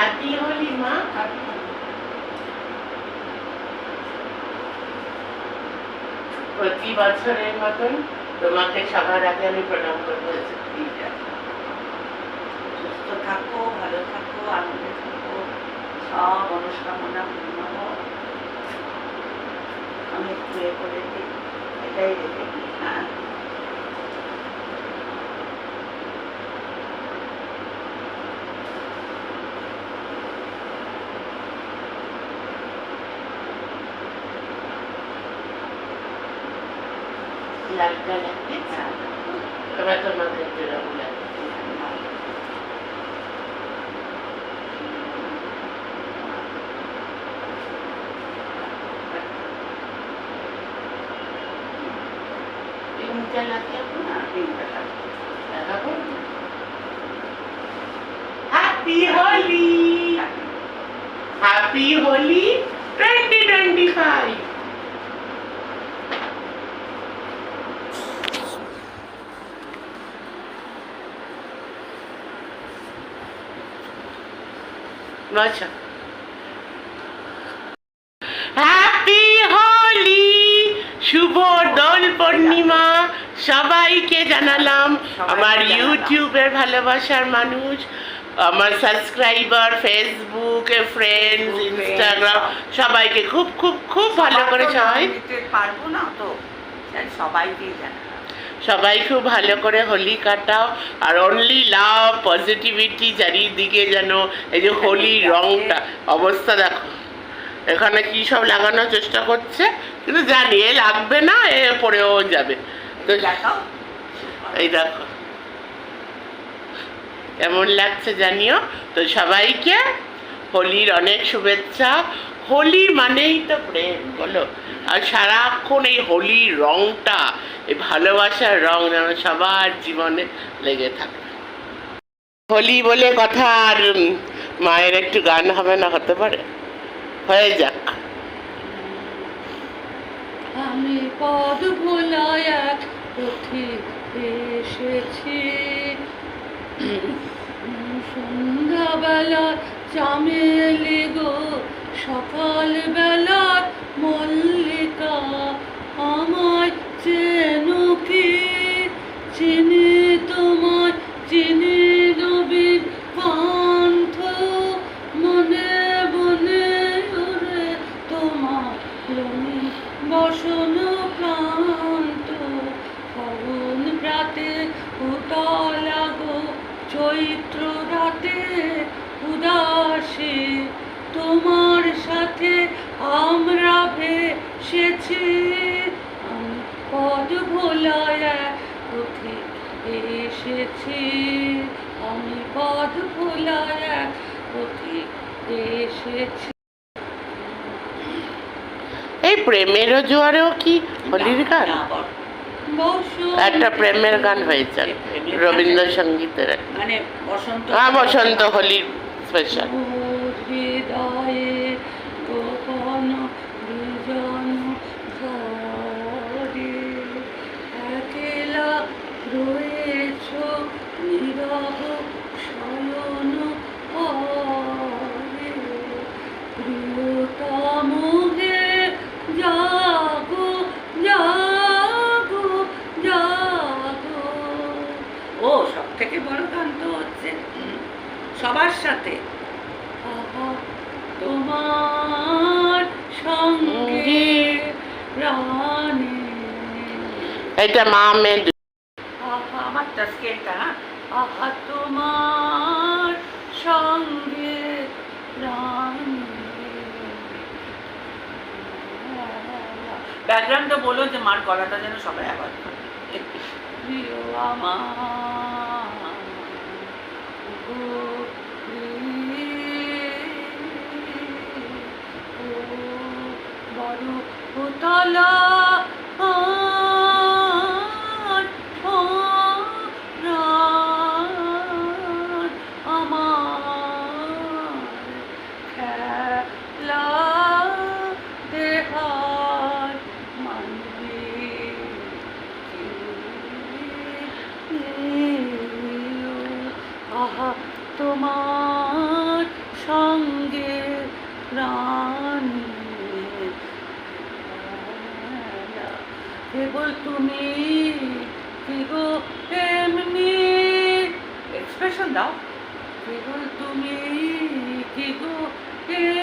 Happy Holi মা প্রতি বছরের মতন তোমাকে সবার আগে আমি প্রণাম করব সুস্থ থাকো ভালো থাকো আনন্দে থাকো সব মনস্কামনা পূর্ণ হোক। আমি করে দিই এটাই রেখে দিই হ্যাঁ। লালটা লাগবে হ্যাঁ এবার তোমাদের জন্য লাগবে তিনটা লাগে হ্যাঁ, তিনটা থাকো। লাগাবো happy Holi happy Holi twenty twenty five আচ্ছা। হ্যাপি হোলি শুভ দোল পূর্ণিমা সবাইকে জানালাম। আমার ইউটিউবের ভালোবাসার মানুষ আমার সাবস্ক্রাইবার ফেসবুকে ফ্রেন্ডস ইনস্টাগ্রাম সবাইকে খুব খুব খুব ভালো করে সবাই পারব না তো। তাই সবাইকেই জানালাম। সবাই খুব ভালো করে হোলি কাটাও আর অনলি লাভ পজিটিভিটি চারিদিকে যেন এই যে হোলি রংটা অবস্থা দেখো। এখানে কি সব লাগানোর চেষ্টা করছে? কিন্তু জানি এ লাগবে না এ পড়েও যাবে। তো এই দেখো। কেমন লাগছে জানিও? তো সবাইকে হোলির অনেক শুভেচ্ছা। হোলি মানেই তো প্রেম, বলো। আর সারাক্ষণ এই হোলির রংটা, এই ভালোবাসার রং যেন সবার জীবনে লেগে থাকে। হোলি বলে কথা আর মায়ের একটু গান হবে না, হতে পারে? হয়ে যাক। আমি পদ ভোলায় এক এসেছি। সন্ধ্যাবেলা চামেলি গো সকাল বেলার মল্লিকা আমায় চেনো কি চিনি তোমায়, চিনি নবীন পান্থ মনে মনে ওরে তোমার রঙিন বসন প্রান্ত ফাগুন প্রাতে উতলা চৈত্র রাতে উদাসী। তোমার সাথে আমরা ভেসেছি। আমি পদ ভোলায় পথে এসেছি। আমি পদ ভোলায় পথে এসেছি। এই প্রেমেরও জোয়ারেও কি হোলির গান। একটা প্রেমের গান হয়েছে রবীন্দ্রসঙ্গীতের মানে বসন্ত হ্যাঁ বসন্ত হোলির স্পেশাল হৃদয়ে গোপন বিজন ঘরে একলা রয়েছ নীরব শয়ন ঘরে। প্রিয়তম হে, জাগো জাগো জাগো। ও সব বড় গান হচ্ছে সবার সাথে এটা মা মেয়ে হ্যাঁ? তোমার সঙ্গে ব্যাকগ্রাউন্ডটা বলো যে মার গলাটা যেন সবাই আবার প্রিয় আমার বড় আহা তোমার সঙ্গে প্রাণের খেলা। কেবল তুমি কি গো? এমনি এক্সপ্রেশন দাও। কেবল তুমি কি গো? এমনি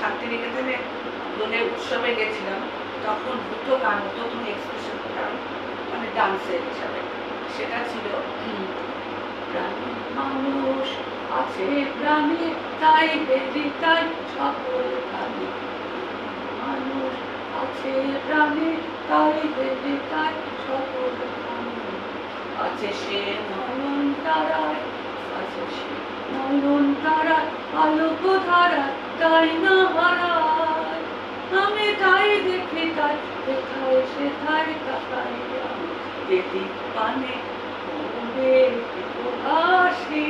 শান্তিনিকেতনে উৎসবে গেছিলাম। তখন দুটো গান তুমি এক্সপ্রেশন গান মানে ডান্সের হিসাবে। সেটা ছিল মানুষ আছে, প্রাণী তাই বেদি তাই সকল প্রাণী মানুষ আছে, প্রাণী তাই বেদি তাই সকল প্রাণী আছে সে নয়ন তারায়, আছে সে নয়ন তারা, আলোক ধারা, তাই না হারায়? আমি তাই দেখি তাই দেখায় সে তাই তাকাই বেদি পানে ওরে হাসি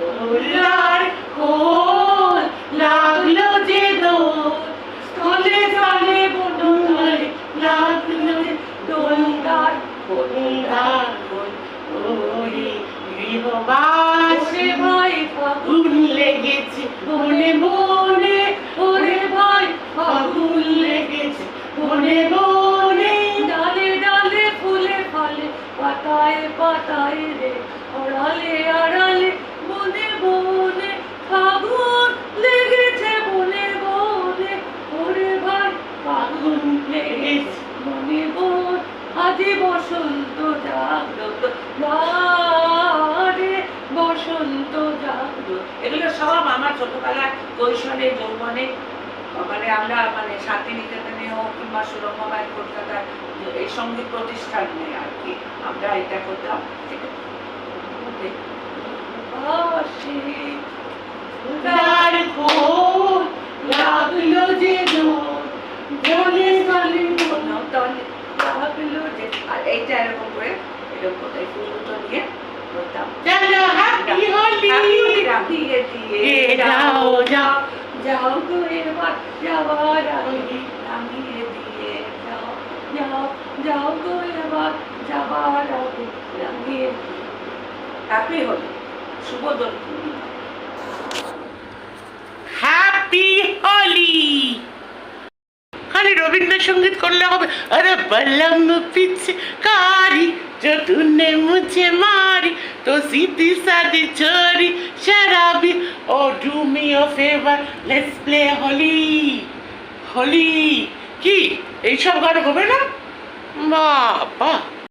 দোলার খোল লাগল যে দোল স্থলে স্থলে বনতলে লাগল যে দোলদার দোলদার খোল ওরে গৃহবাস ওরে ভাই ফাগুন আগুন লেগেছে বনে বনে ডালে ডালে, ফুলে ফলে, পাতায় পাতায় রে, আড়ালে আড়ালে বনে ফাগুন লেগেছে বনে বনে ওরে ভাই ফাগুন লেগেছে। বনে বন আজি বসন্ত জাগ্রত বারে এগুলো সব আমার ছোটবেলায় কৈশোরে, যৌবনে। মানে আমরা মানে শান্তিনিকেতনে হোক কিংবা সুরঙ্গমায় কলকাতার এই সংগীত প্রতিষ্ঠান আর কি। আমরা এটা করতাম। আর এইটা এরকম করে, এরকম এই ফুলগুলো নিয়ে করতাম চলো হ্যাপি হোলি। Holi দিয়ে যাও যাও যাও গো এবার যাবার আগে নামিয়ে দিয়ে যাও যাও যাও গো এবার যাবার আগে নামিয়ে হ্যাপি হলি শুভ দোল হ্যাপি হোলি। খালি রবীন্দ্রসঙ্গীত করলে হবে। আরে বললাম পিছে কারি जो तूने मुझे मारी तो सीधी सादी चोरी शराबी oh do me a favour let's play Holi Holi কি এইসব গান হবে না বাবা